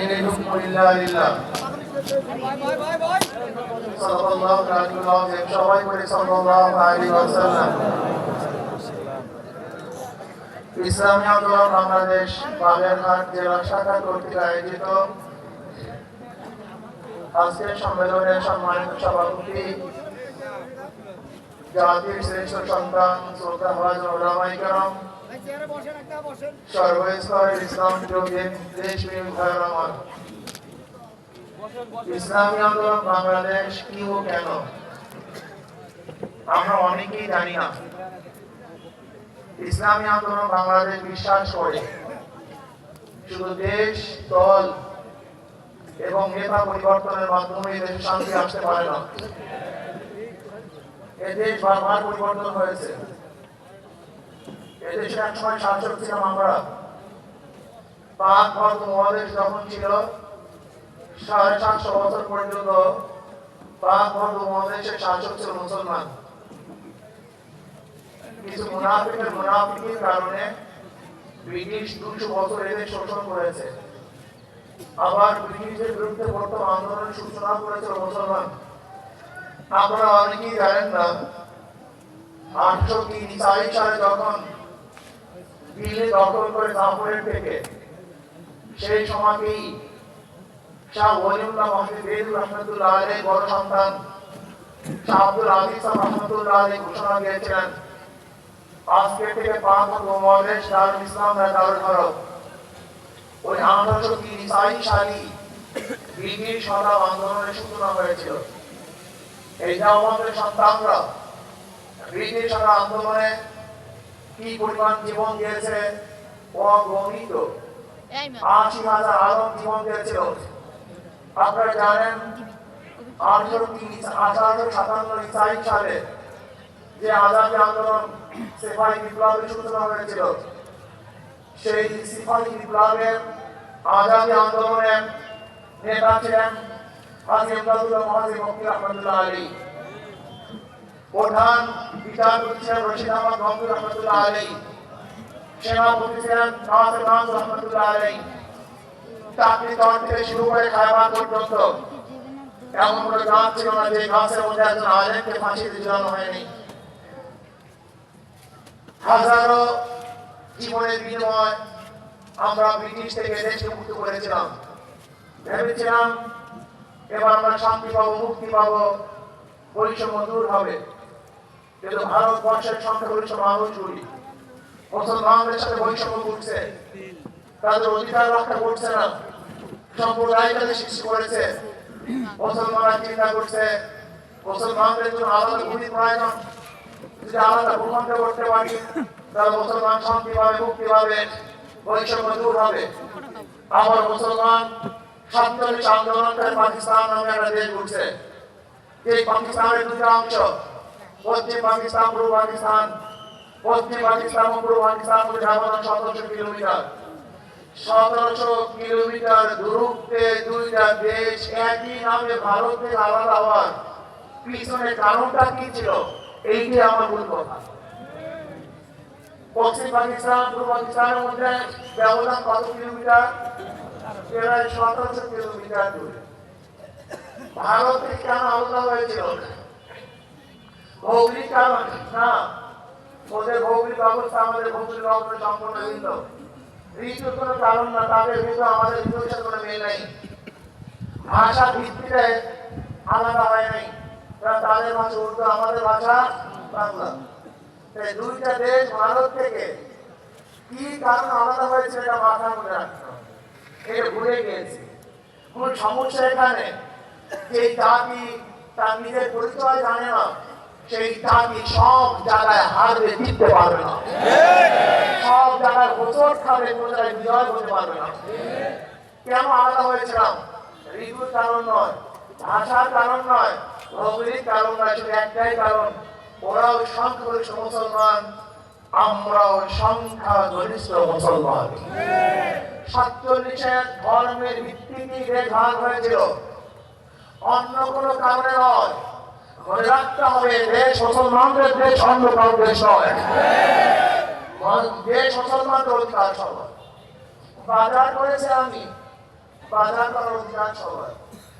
হুকমু ইল্লা লিল্লাহ সাল্লাল্লাহু আলাইহি ওয়া সাল্লাম সবাই বলে সাল্লাল্লাহু আলাইহি ওয়াসাল্লাম ইসলামী আন্দোলন বাংলাদেশ বাগেরহাট জেলা শাখা কর্তৃক আয়োজিত আজকের সম্মেলনের সম্মানিত সভাপতি, জাতির শ্রেষ্ঠ সন্তান, শ্রদ্ধা ভাজন ওলামাই কেরাম সর্বস্তরের ইসলাম দেশ ইসলামী আন্দোলন বাংলাদেশ কি ও কেন? আমরা অনেকেই জানি না। ইসলামী আন্দোলন বাংলাদেশ বিশ্বাস করে। শুধু দেশ দল এবং নেতা পরিবর্তনের মাধ্যমে দেশে শান্তি আসতে পারে না। এদেশ বারবার পরিবর্তন হয়েছে। এদেশে এক সময় শাসক ছিলাম আমরা পাক ভারত মহাদেশ যখন ছিল সাড়ে সাতশো বছর পর্যন্ত পাক ভারত মহাদেশের শাসক ছিল মুসলমান কিছু মুনাফিকের মুনাফিকের কারণে ব্রিটিশ দুশো বছর এদের শোষণ করেছে আবার ব্রিটিশের বিরুদ্ধে প্রথম আন্দোলনের সূচনা করেছিল মুসলমান আপনারা অনেকেই জানেন না, আটশো তিন সালে যখন দিল্লি দখল করে জাফরের থেকে সেই সময়কেই শাহ ওলিউল্লাহ মহাজিদ বেদুর রহমতুল্লাহ বড় সন্তান শাহ আব্দুল আজিজ রহমতুল্লাহ ঘোষণা দিয়েছিলেন, আজকে থেকে পাঁচ ইসলাম ভারত ওই আঠারোশো তিরিশ সালই ব্রিটিশ সরকার আন্দোলনের সূচনা হয়েছিল। এই আমাদের সন্তানরা ব্রিটিশ সরকার আন্দোলনে কি পরিমাণ জীবন দিয়েছে? অগণিত। আশি হাজার আলম জীবন দিয়েছিল। আপনারা জানেন আঠারো তিরিশ আঠারোশো সাতান্ন ইসাই সালে যে আজাদি আন্দোলন সেফাই বিপ্লবের সূচনা হয়েছিল সেই সিপাহী বিপ্লবের আজাদি আন্দোলনের নেতা ছিলেন হাজি ইমদাদুল্লাহ মহাজি মুফতি রহমতুল্লাহ আলী। প্রধান বিচারপতি ছিলেন রশিদ আহমদ মাহমুদ রহমতুল্লাহ আলী সেনাপতি ছিলেন নাজ রহমতুল্লাহ চাকরি থেকে শুরু করে পর্যন্ত। এমন গাছ ছিল না যে গাছের মধ্যে একজন আলেমকে হয়নি। হাজারো জীবনের বিনিময় আমরা ব্রিটিশ থেকে দেশকে মুক্ত করেছিলাম। ভেবেছিলাম এবার আমরা শান্তি পাবো, মুক্তি পাবো, বৈষম্য দূর হবে। কিন্তু ভারতবর্ষের সংখ্যাগরিষ্ঠ মানুষগুলি মুসলমানদের সাথে বৈষম্য করছে তাদের অধিকার রক্ষা করছে না সৃষ্টি করেছে মুসলমানরা চিন্তা করছে মুসলমানদের জন্য আলাদা ভূমি প্রয়োজন যদি আলাদা ভূখণ্ড করতে পারি, তাহলে মুসলমান শান্তি পাবে, মুক্তি পাবে, বৈষম্য দূর হবে। আবার মুসলমান সাতচল্লিশ আন্দোলন পাকিস্তান নামে একটা দেশ ঘুরছে। এই পাকিস্তানের দুটো অংশ পশ্চিম পাকিস্তান, পূর্ব পাকিস্তান। পশ্চিম পাকিস্তান, পূর্ব পাকিস্তান সতেরোশো কিলোমিটার। সতেরোশো কিলোমিটার দূরত্বে দুইটা দেশ একই নামে ভারত থেকে আলাদা হওয়ার পিছনে কারণটা কি ছিল? এইটি আমার মূল কথা। পশ্চিম পাকিস্তান, পূর্ব পাকিস্তানের মধ্যে ব্যবধান কত কিলোমিটার? প্রায় সতেরোশো কিলোমিটার দূরে। ভারত থেকে কেন আলাদা হয়েছিল? ভৌগোলিক কারণ না ওদের ভৌগোলিক অবস্থা আমাদের ভৌগোলিক অবস্থা সম্পূর্ণ ভিন্ন ঋতুর কোনো কারণ না তাদের ভিতরে আমাদের ঋতুর কোনো মিল নেই ভাষা ভিত্তিতে আলাদা হয় নাই তাদের ভাষা উর্দু আমাদের ভাষা বাংলা তাই দুইটা দেশ ভারত থেকে কি কারণ আলাদা হয়েছে এটা মাথার মধ্যে রাখতে এটা ভুলে গিয়েছি মূল সমস্যা এখানে যে জাতি তার নিজের পরিচয় জানে না সেই জাতি সব জায়গায় হারবে, জিততে পারবে না। সব জায়গায় খাবে জায়গায় বিজয় হতে পারবে না। কেন আলাদা হয়েছিলাম? ঋতুর কারণ নয়, ভাষার কারণ নয় ভৌগোলিক কারণ নয়, শুধু একটাই কারণ, ওরাও মুসলমান, আমরাও মুসলমান। সাতচল্লিশের ধর্মের ভিত্তিতে হয়েছিল, অন্য কোনো কারণে নয় মনে রাখতে হবে, দেশ মুসলমানদের দেশ, অন্য কারণ দেশ নয়। দেশ মুসলমানদের অধিকার সভা বাজার করেছে আমি, বাজার করার অধিকার সবার।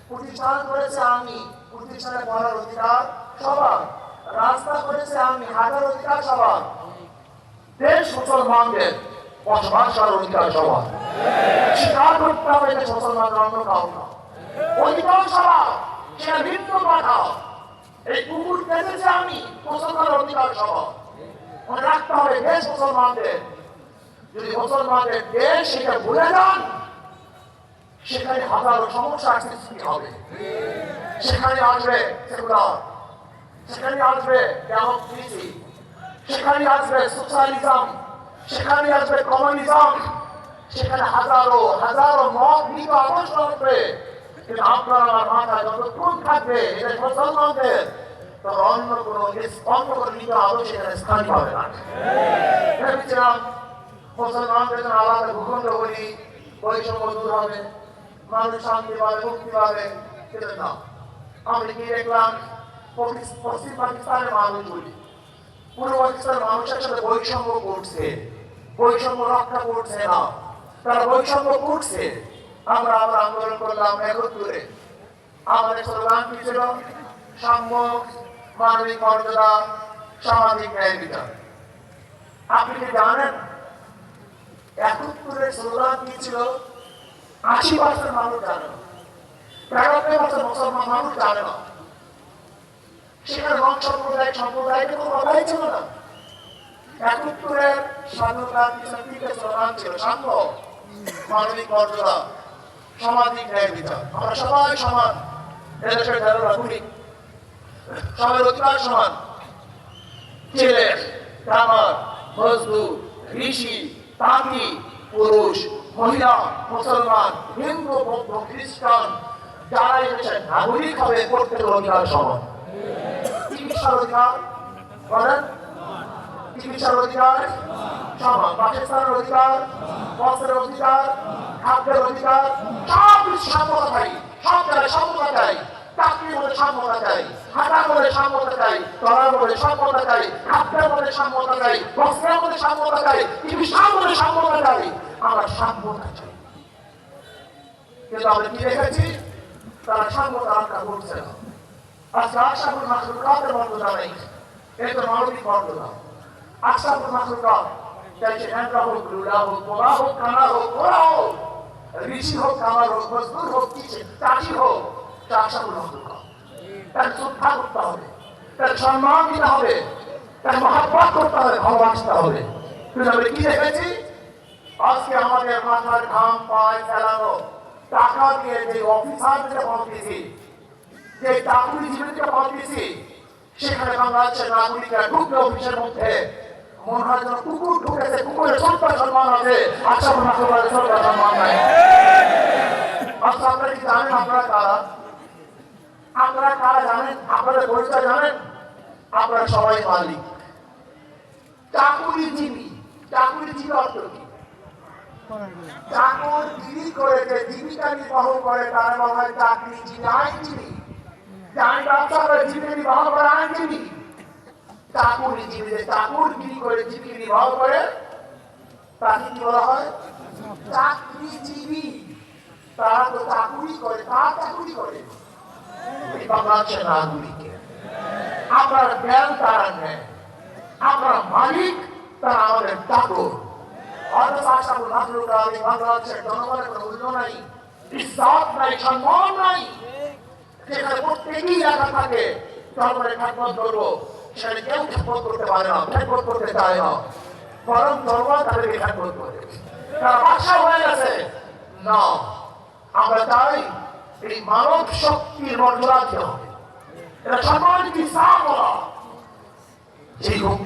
প্রতিষ্ঠান করেছে আমি, প্রতিষ্ঠানে অধিকার সবার। রাস্তা করেছে আমি হাজার অধিকার সবার। দেশ মুসলমানদের বসবাস করার অধিকার সবার। স্বীকার করতে হবে যে মুসলমান অন্য না। অধিকার সবার, সেটা ভিন্ন কথা। এই কুকুর বেঁচেছে আমি মুসলমানের অধিকার সবার মনে রাখতে হবে, দেশ মুসলমানদের। যদি মুসলমানদের দেশ সেটা ভুলে যান, সেখানে হাজারো সমস্যা সৃষ্টি হবে। সেখানে আসবে সেকুলার, সেখানে আসবে ডেমোক্রেসি সেখানে আসবে সোশ্যালিজম, সেখানে আসবে কমিউনিজম, সেখানে হাজারো হাজারো মত নিত আদর্শ আসবে কিন্তু আপনার আমার মাথায় যতক্ষণ থাকবে এটা মুসলমানদের তো অন্য কোনো অন্য কোনো নিত আদর্শ সেখানে স্থান পাবে না। ভেবেছিলাম মুসলমানদের জন্য আলাদা ভূখণ্ড বলি বৈষম্য দূর হবে, মানুষ শান্তি পাবে, মুক্তি পাবে কিন্তু না। আমি কি দেখলাম? পশ্চিম পাকিস্তানের মানুষগুলি পূর্ব পাকিস্তানের মানুষের বৈষম্য রক্ষা করছে না। তারা বৈষম্য করছে। আমরা আমরা আন্দোলন করলাম একত্রে আমাদের স্লোগান কি ছিল? সাম্য, মানবিক মর্যাদা, সামাজিক ন্যায় বিচার। আপনি কি জানেন? একত্তরের স্লোগান কি ছিল? আশি পার্সেন্ট মানুষ জানে না। তেরানব্বই পার্সেন্ট মুসলমান মানুষ জানে না। সেখানে রং সম্প্রদায় সম্প্রদায়ের কোনো কথাই ছিল না। একত্তরের স্বাধীনতা ছিল সাম্য, মানবিক মর্যাদা সামাজিক ন্যায় বিচার। আমরা সবাই সমান। এদেশের যারা নাগরিক। সবার অধিকার সমান। ছেলে, কামার, মজদুর ঋষি তাঁতি, পুরুষ, মহিলা, মুসলমান, হিন্দু, বৌদ্ধ, খ্রিস্টান, যারা এসেছে নাগরিক হবে, প্রত্যেকের অধিকার সমান। চিকিৎসার অধিকার চিকিৎসার অধিকার বাসস্থানের অধিকার, বস্ত্রের অধিকার, খাদ্যের অধিকার সব কিছু সাম্যতা চাই। সব জায়গায় সাম্যতা চাই। আমরা সাম্যতা চাই। কিন্তু আমরা কি দেখেছি? তারা সাম্যতা করছে না। আজকে মর্যাদা নেই এই তো মানবিক আশাপুর মাসুকাত চাইছে হ্যাংরা হোক হোক পোলা হোক হোক। ঋষি হোক কামার হোক হোক কিসে চাষি হোক তা আশাপুর তার শ্রদ্ধা করতে হবে। তার সম্মান দিতে হবে। তার মহাব্বত করতে হবে, ভালোবাসতে হবে। আমরা কি দেখেছি? আজকে আমাদের মাথার ঘাম পায় ফেলানো টাকা দিয়ে যে অফিসারদের পাঠিয়েছি যে চাকুরি জীবিকা পাঠিয়েছি সেখানে বাংলাদেশের নাগরিকরা ঢুকলে অফিসের মধ্যে। নাই। আচ্ছা আপনারা কি জানেন, আপনারা কারা? জানেন? আপনাদের পরিচয় জানেন? আপনারা সবাই মালিক। চাকুরিজীবী। চাকুরিজীবী অর্থ কি? চাকর গিরি করে যে জীবিকা নির্বাহ করে, তারা বলা হয় চাকরিজীবী, আইনজীবী। যাই ব্যবসা করে জীবিকা নির্বাহ করে আইনজীবী? চাকুরিজীবী যে চাকুরগিরি করে জীবিকা নির্বাহ করে? তাকে কি বলা হয়? চাকরিজীবী। তারা তো চাকুরি করে, তারা চাকুরি করে। বাংলাদেশের নাগরিকের আপনার জ্ঞান তারা নেয়। আপনার মালিক, তারা আমাদের চাকর অথচ আশাপুর মাতৃকা এই বাংলাদেশের জনগণের কোনো মূল্য নাই। ইজ্জত নাই, সম্মান নাই। যেখানে প্রত্যেকেই একা থাকে। জনগণের খ্যাতমত করব সেখানে কেউ খ্যাতমত করতে পারে না খ্যাতমত করতে চায় না। বরং জনগণ তাদেরকে খ্যাতমত করে। তারা বাসা হয়ে গেছে, না, আমরা চাই এই মানব শক্তির মর্যাদা দিতে হবে। এটা সামাজিক ইসলাম বলা। যেই হোক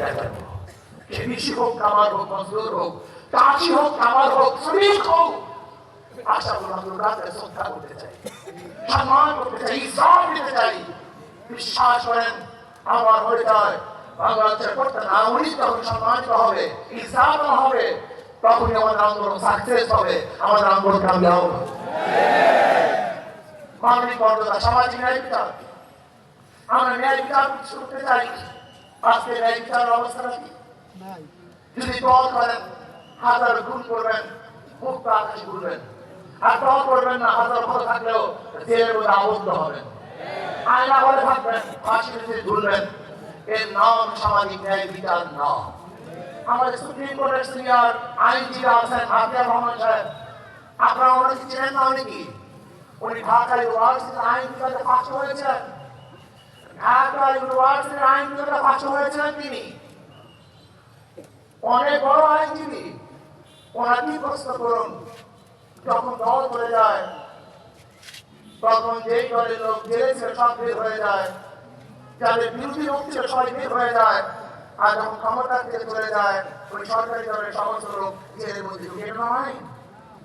সে কৃষি হোক কামার হোক, মজদুর হোক চাষি হোক কামার হোক, শ্রমিক হোক, আশা করলাম দুর্গাকে শ্রদ্ধা করতে চাই, সম্মান করতে চাই, ইসলাম দিতে চাই। বিশ্বাস করেন আমার হয়ে যায়। বাংলাদেশের প্রত্যেক নাগরিক যখন সম্মানিত হবে ইসলাম হবে তখনই আমাদের আন্দোলন সাকসেস হবে। আমাদের আন্দোলন কামিয়াব হবে। মানবিক মর্যাদা সামাজিক ন্যায় বিচার। আমরা ন্যায় বিচার করতে চাই। আজকে ন্যায় বিচারের অবস্থা কি? যদি দল করেন হাজার গুণ করবেন মুক্ত আকাশে ঘুরবেন আর তখন করবেন না হাজার ভালো থাকলেও জেলের মধ্যে আবদ্ধ হবেন। আয়না বলে থাকবেন ফাঁসিতে ঝুলবেন এর নাম সামাজিক ন্যায় বিচার না। আমাদের সুপ্রিম কোর্টের সিনিয়র আইনজীবী আছেন হাফিয়া রহমান সাহেব। আপনারা ওনাকে চিনেন না নাকি উনি ঢাকা ইউনিভার্সিটির আইন বিভাগে পাশ হয়েছেন। ঢাকা ইউনিভার্সিটির আইন বিভাগে পাশ হয়েছিলেন তিনি। অনেক বড় আইনজীবী। ওনাকে প্রশ্ন করুন? যখন দল চলে যায় তখন যেই দলের লোক জেলে ছিল সব বের হয়ে যায়। যাদের বিরোধী লোক ছিল সবাই বের হয়ে যায় আর যখন ক্ষমতা থেকে চলে যায়, ওই সরকারি দলের সমস্ত লোক জেলের মধ্যে নয়।